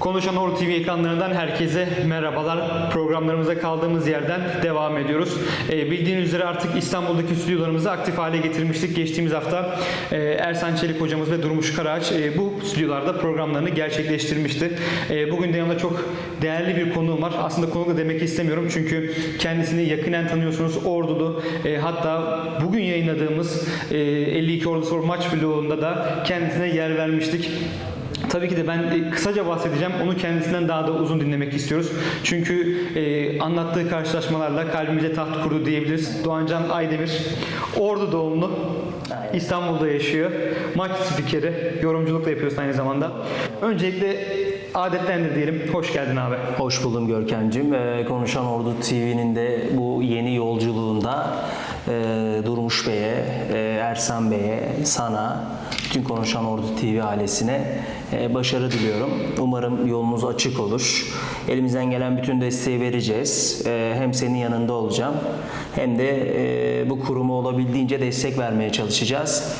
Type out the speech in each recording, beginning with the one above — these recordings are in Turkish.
Konuşan Ordu TV ekranlarından herkese merhabalar. Programlarımıza kaldığımız yerden devam ediyoruz. Ee, bildiğiniz üzere artık İstanbul'daki stüdyolarımızı aktif hale getirmiştik. Geçtiğimiz hafta e, Ersan Çelik hocamız ve Durmuş Karaağaç e, bu stüdyolarda programlarını gerçekleştirmişti. E, bugün de yanımda çok değerli bir konuğum var. Aslında konuk da demek istemiyorum çünkü kendisini yakinen tanıyorsunuz. Ordulu. E, hatta bugün yayınladığımız e, 52 Ordu Spor maç vlogunda da kendisine yer vermiştik. Tabii ki de ben e, kısaca bahsedeceğim. Onu kendisinden daha da uzun dinlemek istiyoruz. Çünkü e, anlattığı karşılaşmalarla kalbimize taht kurdu diyebiliriz. Doğancan Aydemir, Ordu doğumlu. İstanbul'da yaşıyor. Maç spikeri, yorumculuk da yapıyorsun aynı zamanda. Öncelikle adetlendir diyelim. Hoş geldin abi. Hoş buldum Görkem'cim. Ee, Konuşan Ordu TV'nin de bu yeni yolculuğunda e, Durmuş Bey'e, Ersan Bey'e, sana, bütün Konuşan Ordu TV ailesine e, başarı diliyorum. Umarım yolunuz açık olur. Elimizden gelen bütün desteği vereceğiz. E, hem senin yanında olacağım hem de e, bu kuruma olabildiğince destek vermeye çalışacağız.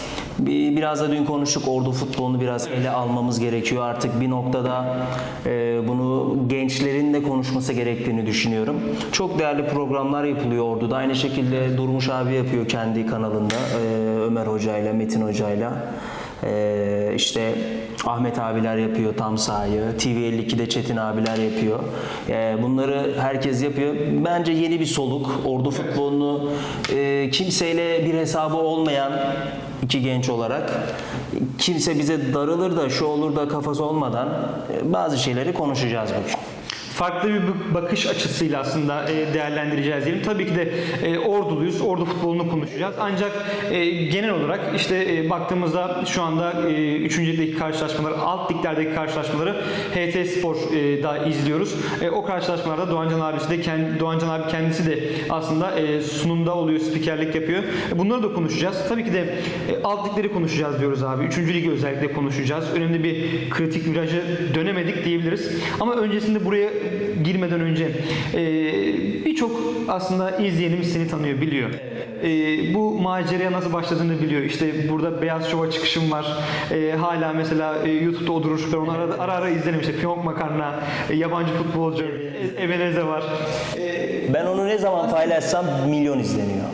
Bir- Biraz da dün konuştuk ordu futbolunu biraz ele almamız gerekiyor. Artık bir noktada e, bunu gençlerin de konuşması gerektiğini düşünüyorum. Çok değerli programlar yapılıyor orduda. Aynı şekilde Durmuş abi yapıyor kendi kanalında e, Ömer Hoca ile Metin Hoca ile. E, işte Ahmet abiler yapıyor tam sahayı. TV52'de Çetin abiler yapıyor. E, bunları herkes yapıyor. Bence yeni bir soluk. Ordu futbolunu e, kimseyle bir hesabı olmayan iki genç olarak kimse bize darılır da şu olur da kafası olmadan e, bazı şeyleri konuşacağız bugün. Farklı bir bak- bakış açısıyla aslında e, değerlendireceğiz diyelim. Tabii ki de e, orduluyuz, ordu futbolunu konuşacağız. Ancak e, genel olarak işte baktığımızda şu anda 3. ligdeki karşılaşmaları, alt liglerdeki karşılaşmaları HT Spor'da izliyoruz. E, o karşılaşmalarda Doğancan abisi de Doğancan abi kendisi de aslında sunumda oluyor, spikerlik yapıyor. Bunları da konuşacağız. Tabii ki de alt ligleri konuşacağız diyoruz abi. 3. ligi özellikle konuşacağız. Önemli bir kritik virajı dönemedik diyebiliriz. Ama öncesinde buraya girmeden önce e, birçok aslında izleyenimiz seni tanıyor, biliyor. E, bu maceraya nasıl başladığını biliyor. İşte burada Beyaz Şov'a çıkışım var. E, hala mesela e, YouTube'da o duruşlar onu ara ara, ara izlerim. İşte Fiyonk Makarna, e, yabancı futbolcu, e, Ebeneze var. E, Ben onu ne zaman paylaşsam milyon izleniyor.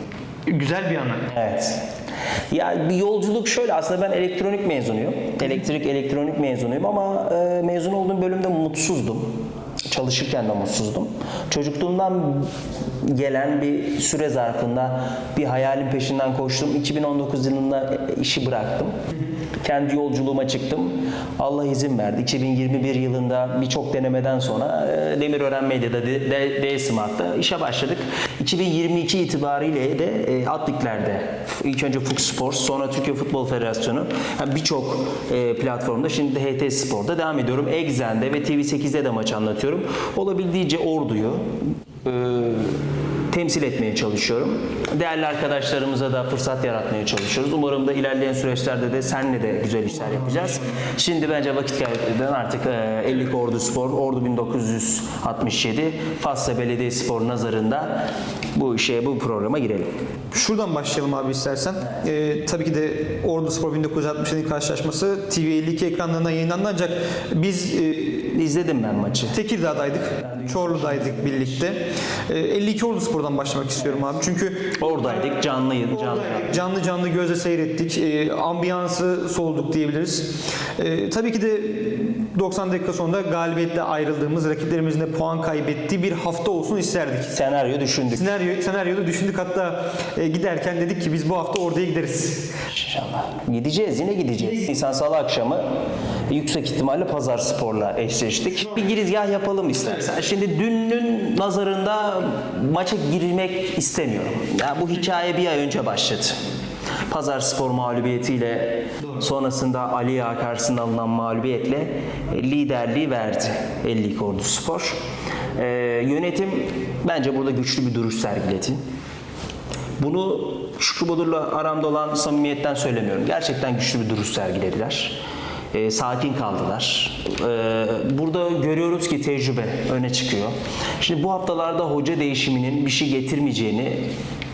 güzel bir anı. Evet. Ya bir yolculuk şöyle aslında ben elektronik mezunuyum. Elektrik elektronik mezunuyum ama e, mezun olduğum bölümde mutsuzdum. Çalışırken de mutsuzdum. Çocukluğumdan gelen bir süre zarfında bir hayalin peşinden koştum. 2019 yılında işi bıraktım. Kendi yolculuğuma çıktım. Allah izin verdi. 2021 yılında birçok denemeden sonra e, Demirören Medya'da D, D, D Smart'ta işe başladık. 2022 itibariyle de e, atliklerde ilk önce Fox Sports sonra Türkiye Futbol Federasyonu yani birçok e, platformda şimdi de HT Spor'da devam ediyorum. Exxen'de ve TV8'de de maç anlatıyorum. Olabildiğince orduyu e, temsil etmeye çalışıyorum. Değerli arkadaşlarımıza da fırsat yaratmaya çalışıyoruz. Umarım da ilerleyen süreçlerde de seninle de güzel işler yapacağız. Şimdi bence vakit kaybetmeden artık e, 50 Ordu Spor, Ordu 1967, Fasla Belediye Spor nazarında bu işe, bu programa girelim. Şuradan başlayalım abi istersen. Ee, tabii ki de Ordu Spor 1967 karşılaşması TV52 ekranlarından yayınlandı ancak biz e, İzledim ben maçı. Tekirdağ'daydık, Çorlu'daydık birlikte. Ee, 52 Ordu Spor'dan başlamak istiyorum abi. Çünkü Oradaydık, canlıydı, canlı. canlı canlı gözle seyrettik. Ee, ambiyansı solduk diyebiliriz. Ee, tabii ki de 90 dakika sonunda galibiyetle ayrıldığımız, rakiplerimizin de puan kaybettiği bir hafta olsun isterdik. Senaryo düşündük. Senaryo, senaryoda düşündük hatta e, giderken dedik ki biz bu hafta oraya gideriz. İnşallah. Gideceğiz, yine gideceğiz. Nisan Salı akşamı yüksek ihtimalle Pazar Spor'la eşleştik. Bir girizgah yapalım istersen. Şimdi dünün nazarında maça girmek istemiyorum. Ya bu hikaye bir ay önce başladı. Pazar Spor mağlubiyetiyle sonrasında Ali Ağa karşısında alınan mağlubiyetle e, liderliği verdi 52 Ordu Spor. Ee, yönetim bence burada güçlü bir duruş sergiledi. Bunu Şükrü Bodur'la aramda olan samimiyetten söylemiyorum. Gerçekten güçlü bir duruş sergilediler. Ee, sakin kaldılar. Ee, burada görüyoruz ki tecrübe öne çıkıyor. Şimdi bu haftalarda hoca değişiminin bir şey getirmeyeceğini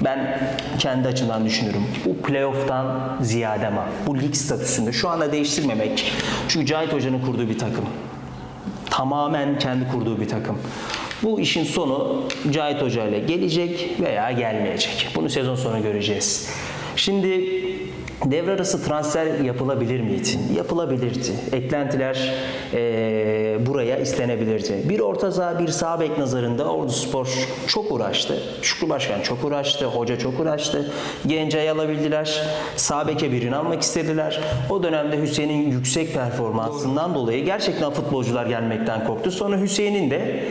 ben kendi açımdan düşünüyorum. Bu playoff'tan ziyade ama bu lig statüsünde şu anda değiştirmemek. Çünkü Cahit Hoca'nın kurduğu bir takım Tamamen kendi kurduğu bir takım. Bu işin sonu Cahit Hoca ile gelecek veya gelmeyecek. Bunu sezon sonu göreceğiz. Şimdi devre arası transfer yapılabilir miydi? Yapılabilirdi. Eklentiler eee, buraya istenebilirdi. Bir orta saha, bir sağ bek nazarında Ordu Spor çok uğraştı. Şükrü Başkan çok uğraştı. Hoca çok uğraştı. Gencay alabildiler. Sağ beke birini almak istediler. O dönemde Hüseyin'in yüksek performansından dolayı gerçekten futbolcular gelmekten korktu. Sonra Hüseyin'in de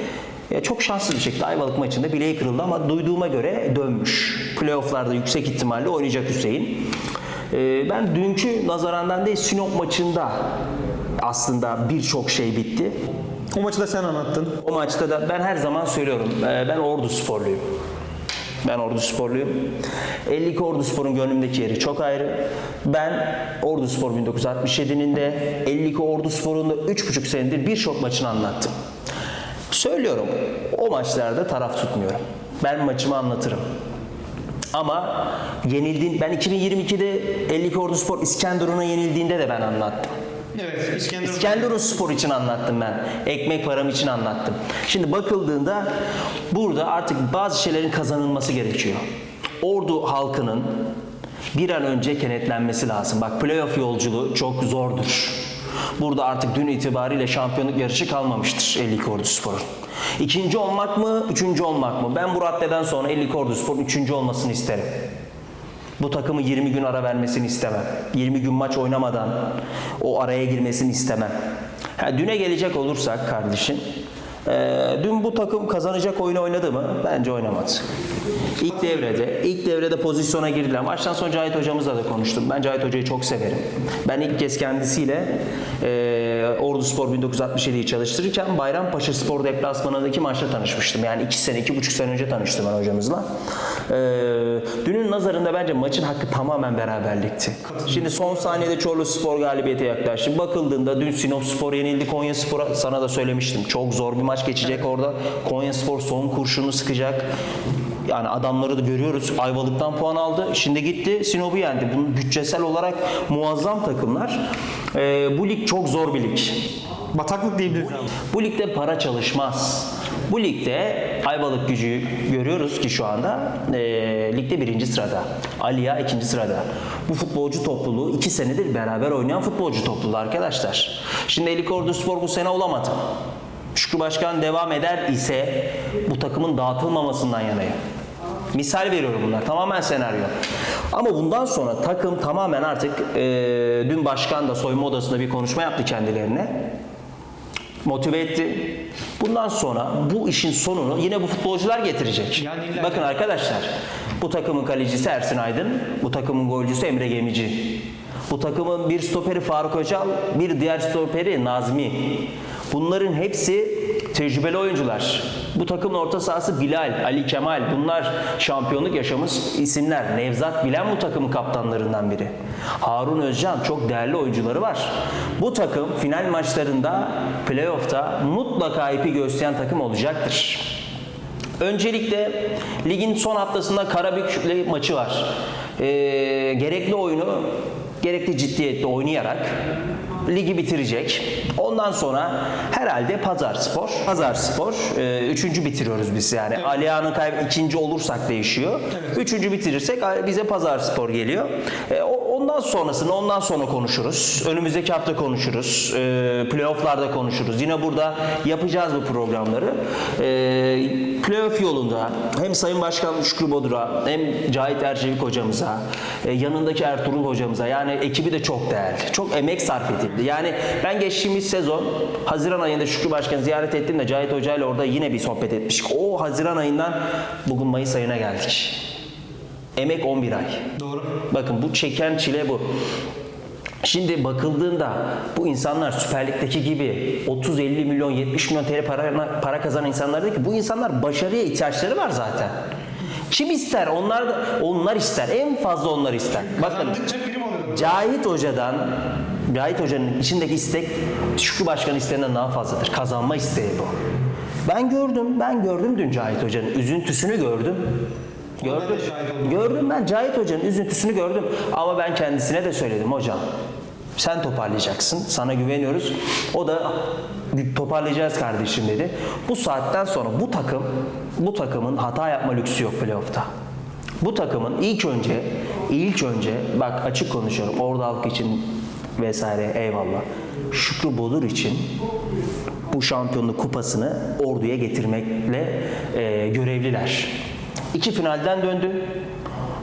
ya çok şanslı bir şekilde Ayvalık maçında bileği kırıldı ama duyduğuma göre dönmüş. Playoff'larda yüksek ihtimalle oynayacak Hüseyin. Ee, ben dünkü nazarandan değil Sinop maçında aslında birçok şey bitti. O maçı da sen anlattın. O maçta da ben her zaman söylüyorum e, ben Ordu Sporluyum. Ben Ordu Sporluyum. 52 Ordu Spor'un gönlümdeki yeri çok ayrı. Ben Ordu Spor 1967'nin de 52 Ordu Spor'un da 3,5 senedir birçok maçını anlattım. Söylüyorum o maçlarda taraf tutmuyorum. Ben maçımı anlatırım. Ama yenildiğin, ben 2022'de 52 Ordu Spor İskenderun'a yenildiğinde de ben anlattım. Evet, İskender. İskenderun Spor için anlattım ben. Ekmek param için anlattım. Şimdi bakıldığında burada artık bazı şeylerin kazanılması gerekiyor. Ordu halkının bir an önce kenetlenmesi lazım. Bak playoff yolculuğu çok zordur. Burada artık dün itibariyle şampiyonluk yarışı kalmamıştır 52 Ordu Spor'un. İkinci olmak mı, üçüncü olmak mı? Ben bu raddeden sonra 52 Ordu Spor'un üçüncü olmasını isterim. Bu takımı 20 gün ara vermesini istemem. 20 gün maç oynamadan o araya girmesini istemem. Ha, düne gelecek olursak kardeşim, eee, dün bu takım kazanacak oyunu oynadı mı? Bence oynamadı. İlk devrede, ilk devrede pozisyona girdiler. Maçtan sonra Cahit hocamızla da konuştum. Ben Cahit hocayı çok severim. Ben ilk kez kendisiyle eee Ordu Spor 1967'yi çalıştırırken Bayrampaşa Spor deplasmanındaki maçta tanışmıştım. Yani iki sene, iki buçuk sene önce tanıştım ben hocamızla. Eee dünün nazarında bence maçın hakkı tamamen beraberlikti. Şimdi son saniyede Çorlu Spor galibiyete yaklaştı. Bakıldığında dün Sinop Spor yenildi Konya Spor'a. Sana da söylemiştim. Çok zor bir maç geçecek orada. Konya Spor son kurşunu sıkacak. Yani adamları da görüyoruz. Ayvalık'tan puan aldı. Şimdi gitti Sinop'u yendi. Bunun bütçesel olarak muazzam takımlar. Eee, bu lig çok zor bir lig. Bataklık diyebiliriz abi. Bu ligde para çalışmaz. Bu ligde Ayvalık gücü görüyoruz ki şu anda e, ligde birinci sırada. Aliya ikinci sırada. Bu futbolcu topluluğu iki senedir beraber oynayan futbolcu topluluğu arkadaşlar. Şimdi Elik Ordu Spor bu sene olamadı. Şükrü Başkan devam eder ise bu takımın dağıtılmamasından yanayım. Misal veriyorum bunlar. Tamamen senaryo. Ama bundan sonra takım tamamen artık e, dün başkan da soyunma odasında bir konuşma yaptı kendilerine motive etti. Bundan sonra bu işin sonunu yine bu futbolcular getirecek. Yani Bakın arkadaşlar, bu takımın kalecisi Ersin Aydın, bu takımın golcüsü Emre Gemici. Bu takımın bir stoperi Faruk Öcal, bir diğer stoperi Nazmi. Bunların hepsi tecrübeli oyuncular. Bu takımın orta sahası Bilal, Ali Kemal. Bunlar şampiyonluk yaşamış isimler. Nevzat Bilen bu takımın kaptanlarından biri. Harun Özcan çok değerli oyuncuları var. Bu takım final maçlarında playoff'ta mutlaka ipi gösteren takım olacaktır. Öncelikle ligin son haftasında Karabük'le maçı var. Ee, gerekli oyunu gerekli ciddiyetle oynayarak ligi bitirecek. Ondan sonra herhalde Pazar Spor. Pazar Spor e, üçüncü bitiriyoruz biz yani. Aliyan'ın kayb ikinci olursak değişiyor. Üçüncü bitirirsek bize Pazar Spor geliyor. E, ondan sonrasını ondan sonra konuşuruz. Önümüzdeki hafta konuşuruz. E, playoff'larda konuşuruz. Yine burada yapacağız bu programları. E, playoff yolunda hem Sayın Başkan Şükrü Bodur'a hem Cahit Ercevik hocamıza e, yanındaki Ertuğrul hocamıza yani ekibi de çok değerli. Çok emek sarf edildi. Yani ben geçtiğimiz sezon Haziran ayında Şükrü Başkan'ı ziyaret ettim de Cahit Hoca ile orada yine bir sohbet etmiştik. O Haziran ayından bugün Mayıs ayına geldik. Emek 11 ay. Doğru. Bakın bu çeken çile bu. Şimdi bakıldığında bu insanlar Süper Lig'deki gibi 30-50 milyon 70 milyon TL para, para kazanan insanlar değil ki bu insanlar başarıya ihtiyaçları var zaten. Kim ister? Onlar da, onlar ister. En fazla onlar ister. Bakın. Cahit Hoca'dan Cahit Hoca'nın içindeki istek Şükrü Başkan isteğinden daha fazladır. Kazanma isteği bu. Ben gördüm, ben gördüm dün Cahit Hoca'nın üzüntüsünü gördüm. Gördüm. Gördüm ben Cahit Hoca'nın üzüntüsünü gördüm. Ama ben kendisine de söyledim hocam. Sen toparlayacaksın. Sana güveniyoruz. O da Toparlayacağız kardeşim dedi. Bu saatten sonra bu takım bu takımın hata yapma lüksü yok playoff'ta. Bu takımın ilk önce ilk önce bak açık konuşuyorum orada halk için vesaire eyvallah. Şükrü Bodur için bu şampiyonluk kupasını orduya getirmekle e, görevliler. İki finalden döndü.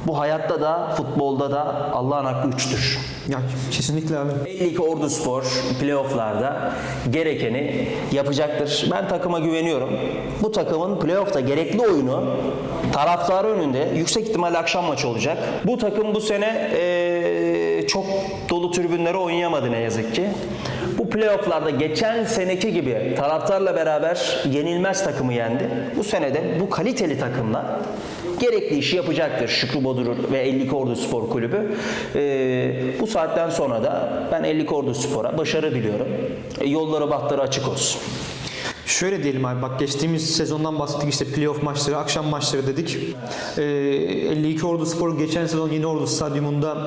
Bu hayatta da futbolda da Allah'ın hakkı üçtür. Ya kesinlikle abi. 52 Ordu Spor playofflarda gerekeni yapacaktır. Ben takıma güveniyorum. Bu takımın playoff'ta gerekli oyunu taraftarı önünde yüksek ihtimalle akşam maçı olacak. Bu takım bu sene eee, çok dolu tribünlere oynayamadı ne yazık ki. Bu playoff'larda geçen seneki gibi taraftarla beraber yenilmez takımı yendi. Bu sene de bu kaliteli takımla gerekli işi yapacaktır Şükrü Bodur ve 52 Ordu Spor Kulübü. Ee, bu saatten sonra da ben 52 Ordu Spor'a başarı diliyorum. E, yolları bahtları açık olsun. Şöyle diyelim abi bak geçtiğimiz sezondan bahsettik işte playoff maçları, akşam maçları dedik. Ee, 52 Ordu Spor geçen sezon Yeni Ordu Stadyumunda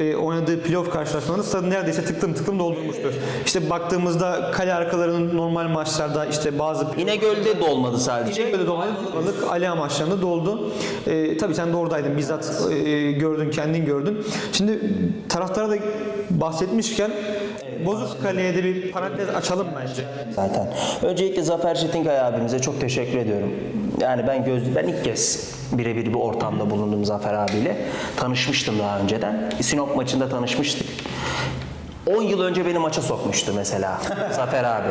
e, oynadığı playoff karşılaşmalarında stadı neredeyse tıklım tıklım doldurmuştur. İşte baktığımızda kale arkalarının normal maçlarda işte bazı İnegöl'de de olmadı sadece. Böyle dolaylı Ali maçlarında doldu. Ee, tabii sen de oradaydın. Bizzat e, gördün, kendin gördün. Şimdi taraftara da bahsetmişken Bozuk Kale'ye de bir parantez açalım bence. Zaten. Öncelikle Zafer Çetinkaya abimize çok teşekkür ediyorum. Yani ben göz ben ilk kez birebir bir ortamda bulundum Zafer abiyle. Tanışmıştım daha önceden. Sinop maçında tanışmıştık. 10 yıl önce beni maça sokmuştu mesela Zafer abi.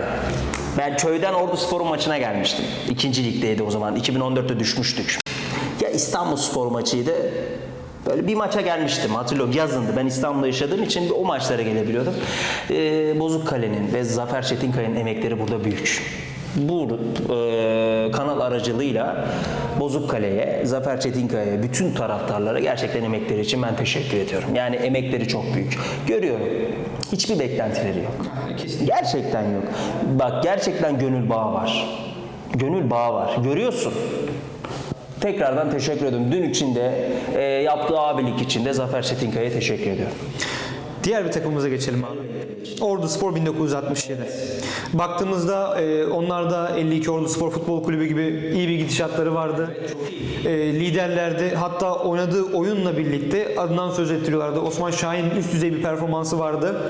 Ben köyden Ordu Spor'un maçına gelmiştim. İkinci ligdeydi o zaman. 2014'te düşmüştük. Ya İstanbul Spor maçıydı. Böyle bir maça gelmiştim hatırlıyorum yazındı. Ben İstanbul'da yaşadığım için o maçlara gelebiliyordum. Ee, Bozuk Kale'nin ve Zafer Çetinkaya'nın emekleri burada büyük. Bu e, kanal aracılığıyla Bozuk Kale'ye, Zafer Çetinkaya'ya, bütün taraftarlara gerçekten emekleri için ben teşekkür ediyorum. Yani emekleri çok büyük. Görüyorum. Hiçbir beklentileri yok. Gerçekten yok. Bak gerçekten gönül bağı var. Gönül bağı var. Görüyorsun. Tekrardan teşekkür ediyorum. Dün için de e, yaptığı abilik için de Zafer Çetinkaya'ya teşekkür ediyorum. Diğer bir takımımıza geçelim abi. Ordu Spor 1967. Baktığımızda e, onlar da 52 Ordu Spor Futbol Kulübü gibi iyi bir gidişatları vardı. E, liderlerdi. Hatta oynadığı oyunla birlikte adından söz ettiriyorlardı. Osman Şahin'in üst düzey bir performansı vardı.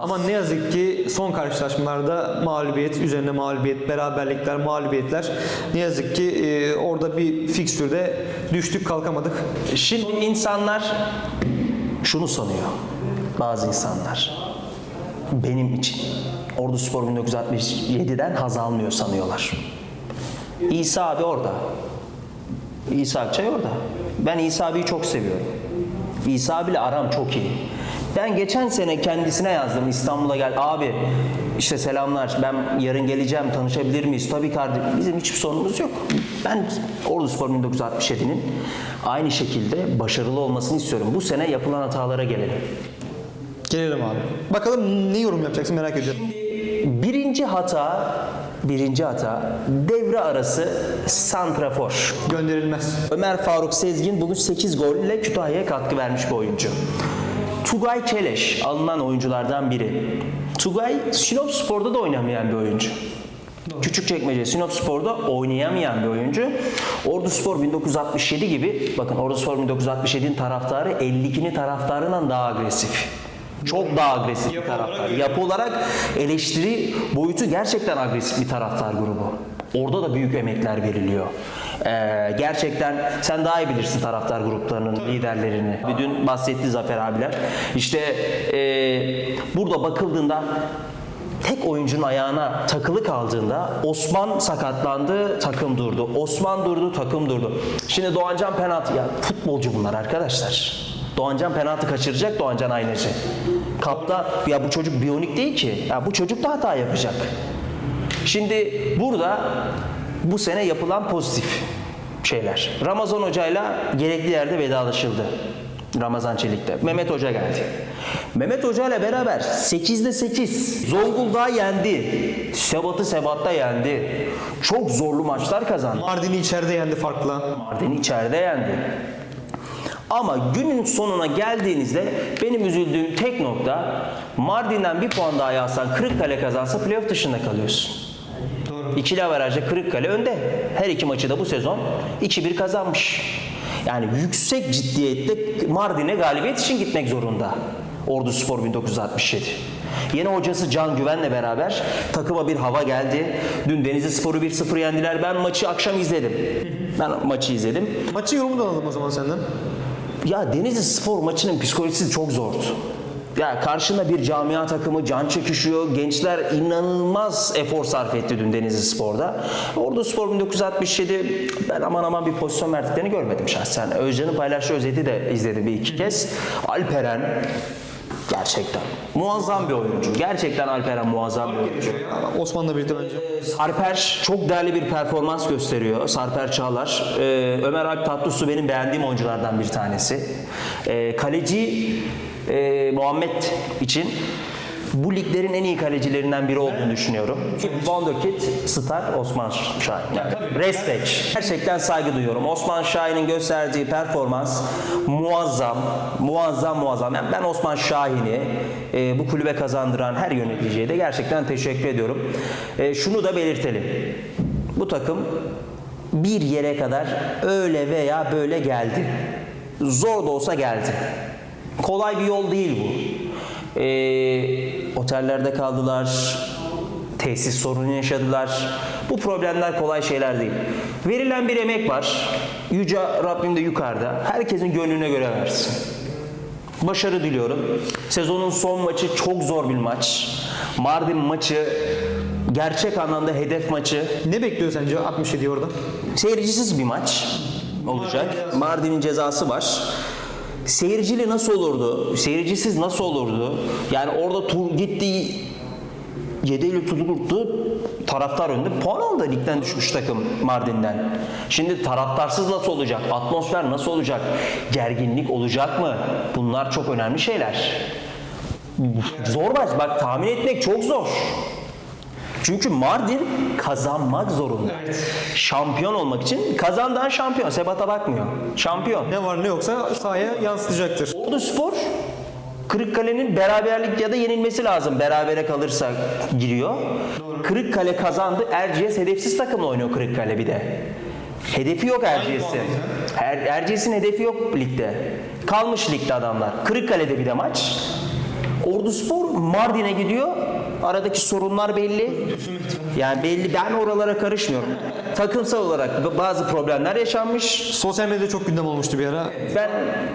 Ama ne yazık ki son karşılaşmalarda mağlubiyet üzerine mağlubiyet, beraberlikler, mağlubiyetler. Ne yazık ki e, orada bir fikstürde düştük kalkamadık. Şimdi insanlar şunu sanıyor. Bazı insanlar. Benim için. Ordu Spor 1967'den haz almıyor sanıyorlar. İsa abi orada. İsa Akçay orada. Ben İsa abiyi çok seviyorum. İsa abiyle aram çok iyi. Ben geçen sene kendisine yazdım İstanbul'a gel. Abi işte selamlar ben yarın geleceğim tanışabilir miyiz? Tabii kardeşim bizim hiçbir sorunumuz yok. Ben Ordu Spor 1967'nin aynı şekilde başarılı olmasını istiyorum. Bu sene yapılan hatalara gelelim. Gelelim abi. Bakalım ne yorum yapacaksın merak ediyorum. Birinci hata, birinci hata devre arası santrafor. Gönderilmez. Ömer Faruk Sezgin bugün 8 golle Kütahya'ya katkı vermiş bir oyuncu. Tugay Keleş alınan oyunculardan biri. Tugay Sinop Spor'da da oynamayan bir oyuncu. Küçükçekmece Sinop Spor'da oynayamayan bir oyuncu. Ordu Spor 1967 gibi bakın Ordu Spor 1967'nin taraftarı 52'nin taraftarından daha agresif. Çok daha agresif bir taraftar. Yapı olarak eleştiri boyutu gerçekten agresif bir taraftar grubu. Orada da büyük emekler veriliyor. Ee, gerçekten sen daha iyi bilirsin taraftar gruplarının liderlerini. Bir Dün bahsetti Zafer abiler. İşte ee, burada bakıldığında tek oyuncunun ayağına takılı kaldığında Osman sakatlandı, takım durdu. Osman durdu, takım durdu. Şimdi Doğancan penaltı ya futbolcu bunlar arkadaşlar. Doğancan penaltı kaçıracak Doğancan Aynacı. Kapta ya bu çocuk biyonik değil ki. Ya bu çocuk da hata yapacak. Şimdi burada bu sene yapılan pozitif şeyler. Ramazan Hoca'yla gerekli yerde vedalaşıldı. Ramazan Çelik'te. Mehmet Hoca geldi. Mehmet Hoca ile beraber 8'de 8 Zonguldak'ı yendi. Sebat'ı Sebat'ta yendi. Çok zorlu maçlar kazandı. Mardin'i içeride yendi farklı. Mardin'i içeride yendi. Ama günün sonuna geldiğinizde benim üzüldüğüm tek nokta Mardin'den bir puan daha alsan Kırıkkale kazansa playoff dışında kalıyorsun. İkili averajda Kırıkkale önde. Her iki maçı da bu sezon 2-1 kazanmış. Yani yüksek ciddiyette Mardin'e galibiyet için gitmek zorunda. Ordu Spor 1967. Yeni hocası Can Güven'le beraber takıma bir hava geldi. Dün Denizli Spor'u 1-0 yendiler. Ben maçı akşam izledim. Ben maçı izledim. Maçı yorumunu da alalım o zaman senden. Ya Denizli Spor maçının psikolojisi çok zordu. Ya karşında bir camia takımı can çekişiyor. Gençler inanılmaz efor sarf etti dün Denizli Spor'da. Ordu Spor 1967 ben aman aman bir pozisyon verdiklerini görmedim şahsen. Özcan'ın paylaştığı özeti de izledim bir iki kez. Alperen gerçekten muazzam bir oyuncu. Gerçekten Alperen muazzam bir oyuncu. Osman'la birlikte bence. Sarper çok değerli bir performans gösteriyor. Sarper Çağlar. Ee, Ömer Alp Tatlısu benim beğendiğim oyunculardan bir tanesi. Ee, kaleci e, Muhammed için bu liglerin en iyi kalecilerinden biri olduğunu düşünüyorum. Wonderkid, Star, Osman Şahin. Yani respect. Gerçekten saygı duyuyorum. Osman Şahin'in gösterdiği performans muazzam, muazzam, muazzam. Yani ben Osman Şahin'i e, bu kulübe kazandıran her yöneticiye de gerçekten teşekkür ediyorum. E, şunu da belirtelim. Bu takım bir yere kadar öyle veya böyle geldi. Zor da olsa geldi. Kolay bir yol değil bu. Ee, otellerde kaldılar, tesis sorunu yaşadılar. Bu problemler kolay şeyler değil. Verilen bir emek var. Yüce Rabbim de yukarıda. Herkesin gönlüne göre versin. Başarı diliyorum. Sezonun son maçı çok zor bir maç. Mardin maçı gerçek anlamda hedef maçı. Ne bekliyor sence 67 orada? Seyircisiz bir maç olacak. Mardin'in cezası var. Seyircili nasıl olurdu? Seyircisiz nasıl olurdu? Yani orada tur gitti 7 Eylül tutuldu. Taraftar önde puan aldı ligden düşmüş takım Mardin'den. Şimdi taraftarsız nasıl olacak? Atmosfer nasıl olacak? Gerginlik olacak mı? Bunlar çok önemli şeyler. Zor maç. Bak tahmin etmek çok zor. Çünkü Mardin kazanmak zorunda. Şampiyon olmak için kazandan şampiyon. Sebat'a bakmıyor. Şampiyon. Ne var ne yoksa sahaya yansıtacaktır. Ordu Spor Kırıkkale'nin beraberlik ya da yenilmesi lazım. Berabere kalırsa giriyor. Kırıkkale kazandı. Erciyes hedefsiz takımla oynuyor Kırıkkale bir de. Hedefi yok Erciyes'in. Er, Erciyes'in hedefi yok ligde. Kalmış ligde adamlar. Kırıkkale'de bir de maç. Ordu Spor Mardin'e gidiyor. Aradaki sorunlar belli. Yani belli. Ben oralara karışmıyorum. Takımsal olarak bazı problemler yaşanmış. Sosyal medyada çok gündem olmuştu bir ara. Ben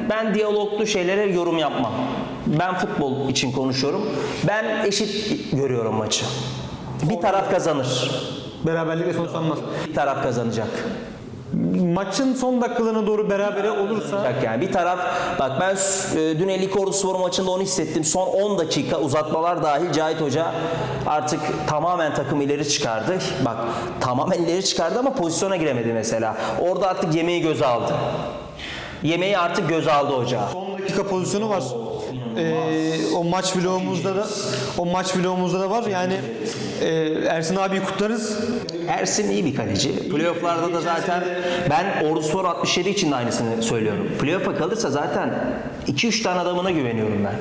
ben diyaloglu şeylere yorum yapmam. Ben futbol için konuşuyorum. Ben eşit görüyorum maçı. Bir taraf kazanır. Beraberlikle sonuçlanmaz. Bir taraf kazanacak. Maçın son dakikalarına doğru berabere olursa Yani bir taraf bak ben e, dün 50 Ordu Spor maçında onu hissettim. Son 10 dakika uzatmalar dahil Cahit Hoca artık tamamen takım ileri çıkardı. Bak tamamen ileri çıkardı ama pozisyona giremedi mesela. Orada artık yemeği göze aldı. Yemeği artık göze aldı hoca. son dakika pozisyonu var. Ee, o maç vlogumuzda da o maç vlogumuzda da var. Yani e, Ersin abiyi kutlarız. Ersin iyi bir kaleci. Playoff'larda da zaten ben Orduspor 67 için de aynısını söylüyorum. Playoff'a kalırsa zaten 2-3 tane adamına güveniyorum ben.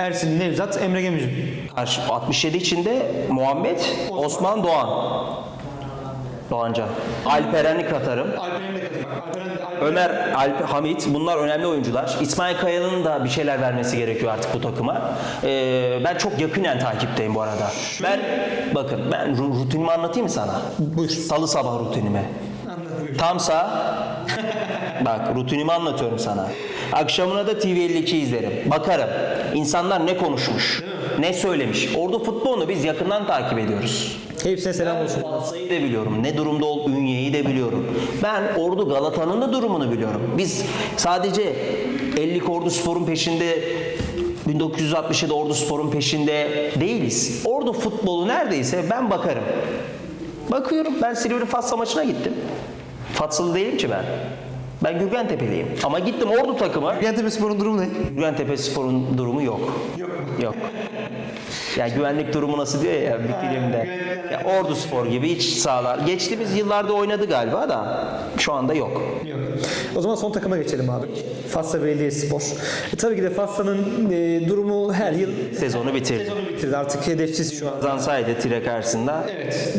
Ersin, Nevzat, Emre. Karşı 67 için de Muhammed, Osman Doğan. Doğancan. Alperen'i katarım. Ömer, Alp, Hamit bunlar önemli oyuncular. İsmail Kayalı'nın da bir şeyler vermesi gerekiyor artık bu takıma. Ee, ben çok yakinen takipteyim bu arada. Ben bakın ben ru- rutinimi anlatayım mı sana? Buyur. Salı sabah rutinimi. Tamsa bak rutinimi anlatıyorum sana. Akşamına da TV52 izlerim. Bakarım. İnsanlar ne konuşmuş? Ne söylemiş? Ordu futbolunu biz yakından takip ediyoruz. Hepsine selam olsun. Falsa'yı da biliyorum. Ne durumda ol Ünye'yi de biliyorum. Ben Ordu Galata'nın da durumunu biliyorum. Biz sadece 50 Ordu Spor'un peşinde 1967 Ordu Spor'un peşinde değiliz. Ordu futbolu neredeyse ben bakarım. Bakıyorum ben Silivri Fatsa maçına gittim. Fatsalı değilim ki ben. Ben Gürgen Tepeliyim. Ama gittim Ordu takımı. Gentepe Spor'un durumu ne? Gürgen Tepe Spor'un durumu yok. Yok. Yok. Ya güvenlik durumu nasıl diyor ya bir filmde. Ya Ordu Spor gibi iç sahalar. Geçtiğimiz yıllarda oynadı galiba da şu anda yok. Yok. O zaman son takıma geçelim abi. Fatsa Belediyespor. E, tabii ki de Fatsa'nın e, durumu her yıl Sezonu bitirdi. sezonu bitirdi. Artık hedefsiz şu an. Kazansaydı tire karşısında Evet.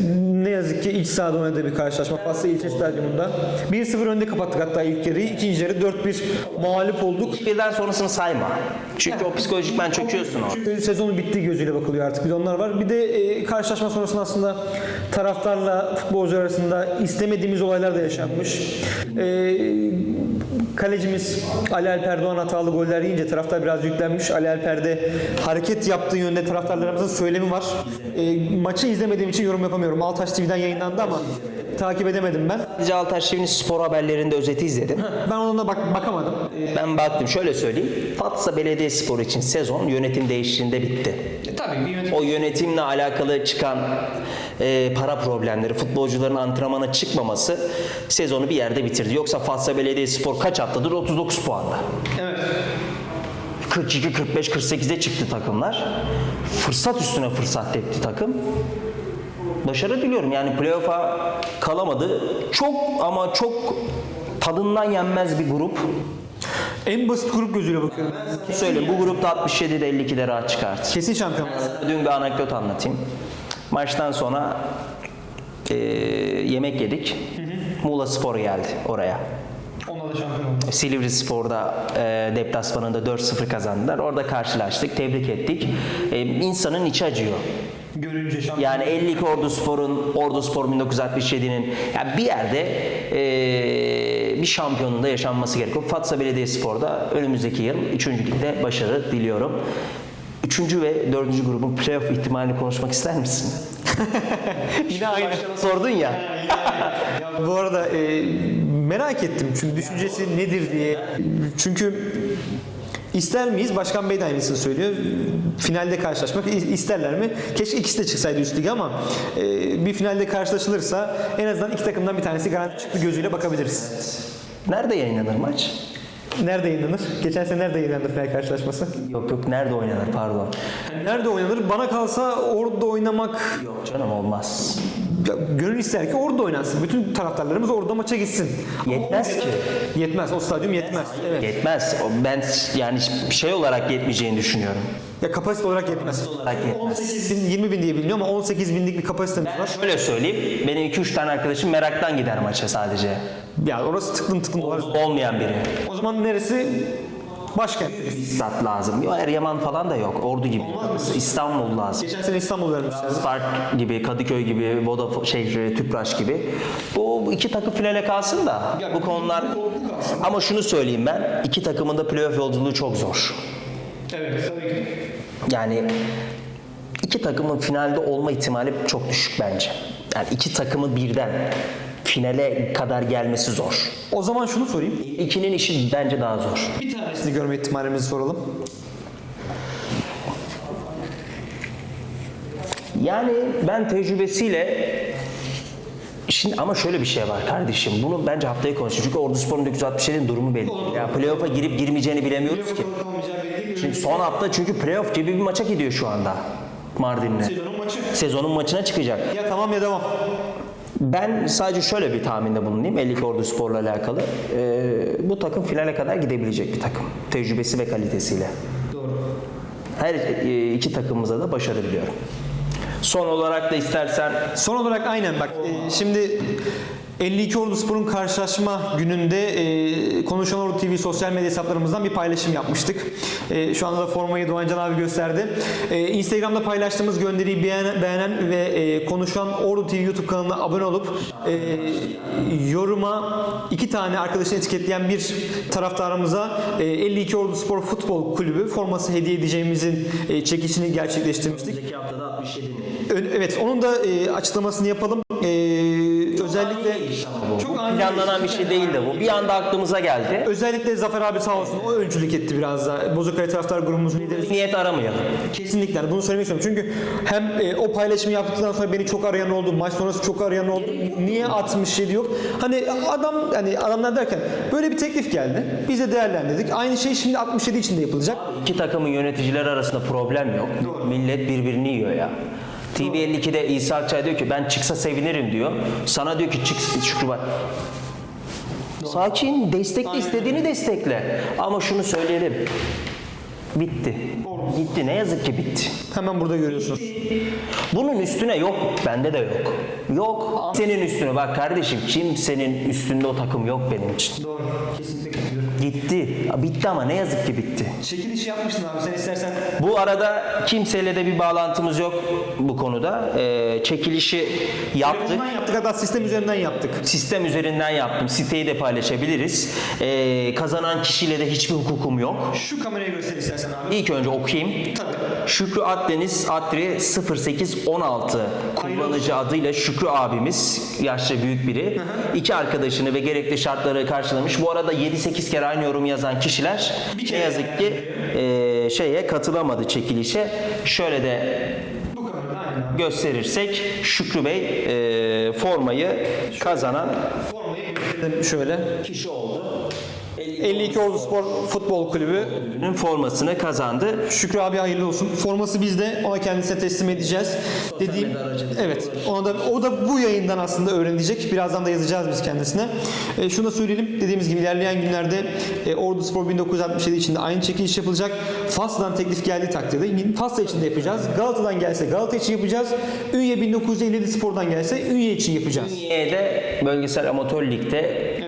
Yazık ki iç sahada oynadığı bir karşılaşma. Fatsa İlçe Stadyumunda. 1-0 önde kapattık hatta ilk yarıyı. İkinci yarı 4-1 mağlup olduk. birden sonrasını sayma. Çünkü o psikolojik ben çöküyorsun o. Çünkü sezonun bittiği gözüyle bakılıyor artık. Bir de onlar var. Bir de e, karşılaşma sonrasında aslında taraftarla futbolcu arasında istemediğimiz olaylar da yaşanmış. E, kalecimiz Ali Alper Doğan hatalı goller yiyince taraftar biraz yüklenmiş. Ali Alper de hareket yaptığı yönde taraftarlarımızın söylemi var. E, maçı izlemediğim için yorum yapamıyorum. Altaş TV'den yayınlandı ama takip edemedim ben. Sadece Altaş TV'nin spor haberlerinde özeti izledim. Ben ona bak bakamadım. E, Ben baktım şöyle söyleyeyim. Fatsa Belediyespor için sezon yönetim değiştiğinde bitti. tabii bir yönetim O yönetimle alakalı çıkan e, para problemleri, futbolcuların antrenmana çıkmaması sezonu bir yerde bitirdi. Yoksa Fatsa Belediyespor kaç haftadır 39 puanda. Evet. 42, 45, 48'e çıktı takımlar. Fırsat üstüne fırsat tepti takım. Başarı diliyorum. Yani playoff'a kalamadı. Çok ama çok tadından yenmez bir grup. En basit grup gözüyle bakıyorum. Söyleyeyim bu grupta 67'de 52'de rahat çıkartır. Kesin şampiyon. Dün bir anekdot anlatayım. Maçtan sonra eee, yemek yedik. Muğla Spor geldi oraya. Ona da şampiyon oldu. Silivri Spor'da eee deplasmanında 4-0 kazandılar. Orada karşılaştık, tebrik ettik. Eee insanın içi acıyor. Görünce şampiyon. Yani 52 Ordu Spor'un, Ordu Spor 1967'nin yani bir yerde eee, bir şampiyonun da yaşanması gerekiyor. Fatsa Belediyespor'da önümüzdeki yıl 3. ligde başarı diliyorum. Üçüncü ve dördüncü grubun playoff ihtimalini konuşmak ister misin? Yine aynı. Sordun ya. Bu arada e, merak ettim çünkü düşüncesi nedir diye. Çünkü ister miyiz? Başkan Bey de aynısını söylüyor. Finalde karşılaşmak isterler mi? Keşke ikisi de çıksaydı üst lige ama e, bir finalde karşılaşılırsa en azından iki takımdan bir tanesi garanti çıktı gözüyle bakabiliriz. Nerede yayınlanır maç? Nerede yayınlanır? Geçen sene nerede yayınlandı final karşılaşması? Yok yok nerede oynanır pardon. Nerede oynanır? Bana kalsa orada oynamak Yok canım olmaz. ya, gönül ister ki orada oynansın. Bütün taraftarlarımız orada maça gitsin. Yetmez ki. Yetmez. O stadyum yetmez. Evet. Yetmez. O- Ben yani şey olarak yetmeyeceğini düşünüyorum. Ya kapasite olarak yetmez. olarak yetmez. 18 bin, 20 bin diye biliniyor ama 18 binlik bir kapasitemiz var. Şöyle söyleyeyim. Benim 2-3 tane arkadaşım meraktan gider maça sadece. Ya orası tıklım tıklım dolar. Olmayan biri. O zaman neresi? Başkent. Stat lazım. Yok Eryaman falan da yok. Ordu gibi. İstanbul lazım. Geçen sene İstanbul vermişler. Spark gibi, Kadıköy gibi, Vodafone, şey, Tüpraş gibi. Bu iki takım finale kalsın da bu konular... Ama şunu söyleyeyim ben, iki takımın da playoff yolculuğu çok zor. Evet tabii ki. Yani iki takımın finalde olma ihtimali çok düşük bence. Yani iki takımı birden finale kadar gelmesi zor. O zaman şunu sorayım. İkinin işi bence daha zor. Bir tanesini görme ihtimalimizi soralım. Yani ben tecrübesiyle Şimdi ama şöyle bir şey var kardeşim. Bunu bence haftaya konuşacağız. Çünkü Ordu Spor'un 967'nin durumu belli. Ya playoff'a girip girmeyeceğini bilemiyoruz ki. Şimdi son hafta çünkü playoff gibi bir maça gidiyor şu anda Mardin'le. Sezonun maçı. Sezonun maçına çıkacak. Ya tamam ya devam. Ben sadece şöyle bir tahminde bulunayım 52 Ordu Spor'la alakalı. Ee, bu takım finale kadar gidebilecek bir takım. Tecrübesi ve kalitesiyle. Doğru. Her e, iki takımımıza da başarı diliyorum. Son olarak da istersen Son olarak aynen bak e, şimdi 52 Ordu Spor'un karşılaşma gününde e, Konuşan Ordu TV sosyal medya hesaplarımızdan bir paylaşım yapmıştık. E, şu anda da formayı Doğancan abi gösterdi. E, Instagram'da paylaştığımız gönderiyi beğenen, beğenen ve e, Konuşan Ordu TV YouTube kanalına abone olup e, yoruma iki tane arkadaşını etiketleyen bir taraftarımıza e, 52 Ordu Spor Futbol Kulübü forması hediye edeceğimizin e, çekişini gerçekleştirmiştik. haftada 67'nin Ö- Evet, onun da e, açıklamasını yapalım. E, özellikle Çok planlanan bir şey değil de bu. Bir anda aklımıza geldi. özellikle Zafer abi sağ olsun o öncülük etti biraz da. Bozukaya taraftar grubumuzun lideri. Niyet aramayalım. Kesinlikle yani bunu söylemek istiyorum. Çünkü hem e, o paylaşımı yaptıktan sonra beni çok arayan oldu. Maç sonrası çok arayan oldu. Niye 67 yok? Hani adam hani adamlar derken böyle bir teklif geldi. Biz de değerlendirdik. Aynı şey şimdi 67 için de yapılacak. İki takımın yöneticileri arasında problem yok. Millet birbirini yiyor ya. TV 52'de İsa Akçay diyor ki ben çıksa sevinirim diyor. Sana diyor ki çık Şükrü bak. Sakin, destekle istediğini destekle. Ama şunu söyleyelim. Bitti. Gitti. Ne yazık ki bitti. Hemen burada görüyorsunuz. Bunun üstüne yok. Bende de yok. Yok. Senin üstüne bak kardeşim kimsenin üstünde o takım yok benim için. Doğru. Kesinlikle. Gitti. Bitti ama ne yazık ki bitti. Çekilişi yapmıştın abi. Sen istersen Bu arada kimseyle de bir bağlantımız yok bu konuda. Ee, çekilişi yaptık. Bundan yaptık hatta sistem üzerinden yaptık. Sistem üzerinden yaptım. Siteyi de paylaşabiliriz. Ee, kazanan kişiyle de hiçbir hukukum yok. Şu kamerayı göster istersen abi. İlk önce okuyayım. Tabii. Şükrü Akdeniz Adri 0816 kullanıcı adıyla Şükrü abimiz yaşça büyük biri. İki arkadaşını ve gerekli şartları karşılamış. Bu arada 7-8 kere aynı yorum yazan kişiler Bir ne kere yazık ki e, şeye katılamadı çekilişe. Şöyle de Bu aynen gösterirsek Şükrü Bey e, formayı kazanan Formayı şöyle. kişi oldu. 52 Ordu Spor Futbol Kulübü Kulübünün formasını kazandı. Şükrü abi hayırlı olsun. Forması bizde. Ona kendisine teslim edeceğiz. Dediğim Evet. Ona da o da bu yayından aslında öğrenecek. Birazdan da yazacağız biz kendisine. E, şunu da söyleyelim. Dediğimiz gibi ilerleyen günlerde e, Ordu Spor 1967 için de aynı çekiliş yapılacak. Fas'tan teklif geldiği takdirde Fas'ta için de yapacağız. Galata'dan gelse Galata için yapacağız. Ünye 1957 Spor'dan gelse Ünye için yapacağız. Ünye'de bölgesel amatör ligde.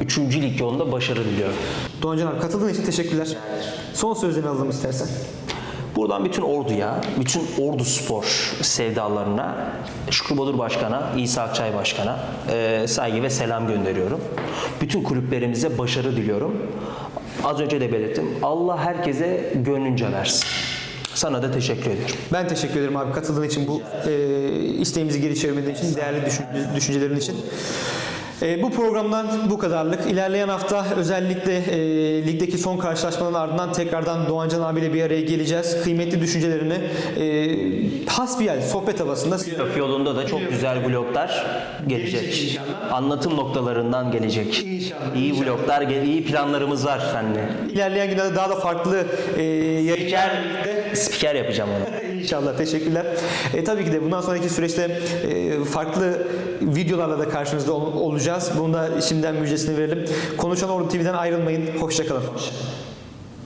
3. lig yolunda başarı diliyorum. Doğancan abi katıldığın için teşekkürler. Son sözlerini alalım istersen. Buradan bütün orduya, bütün ordu spor sevdalarına, Şükrü Bodur Başkan'a, İsa Akçay Başkan'a e, saygı ve selam gönderiyorum. Bütün kulüplerimize başarı diliyorum. Az önce de belirttim. Allah herkese gönlünce versin. Sana da teşekkür ediyorum. Ben teşekkür ederim abi katıldığın için bu e, isteğimizi geri çevirmediğin için, değerli düşün- düşüncelerin için. E, bu programdan bu kadarlık. İlerleyen hafta özellikle e, ligdeki son karşılaşmaların ardından tekrardan Doğancan abiyle bir araya geleceğiz. Kıymetli düşüncelerini e, hasbihal sohbet havasında Playoff yolunda da çok güzel vloglar gelecek. Anlatım noktalarından gelecek. İyi vloglar, gel- iyi planlarımız var seninle. ilerleyen günlerde daha da farklı e, yayınlar Spiker yapacağım onu. İnşallah teşekkürler. E, tabii ki de bundan sonraki süreçte e, farklı videolarla da karşınızda ol- olacağız. Bunu da şimdiden müjdesini verelim. Konuşan Ordu TV'den ayrılmayın. Hoşçakalın.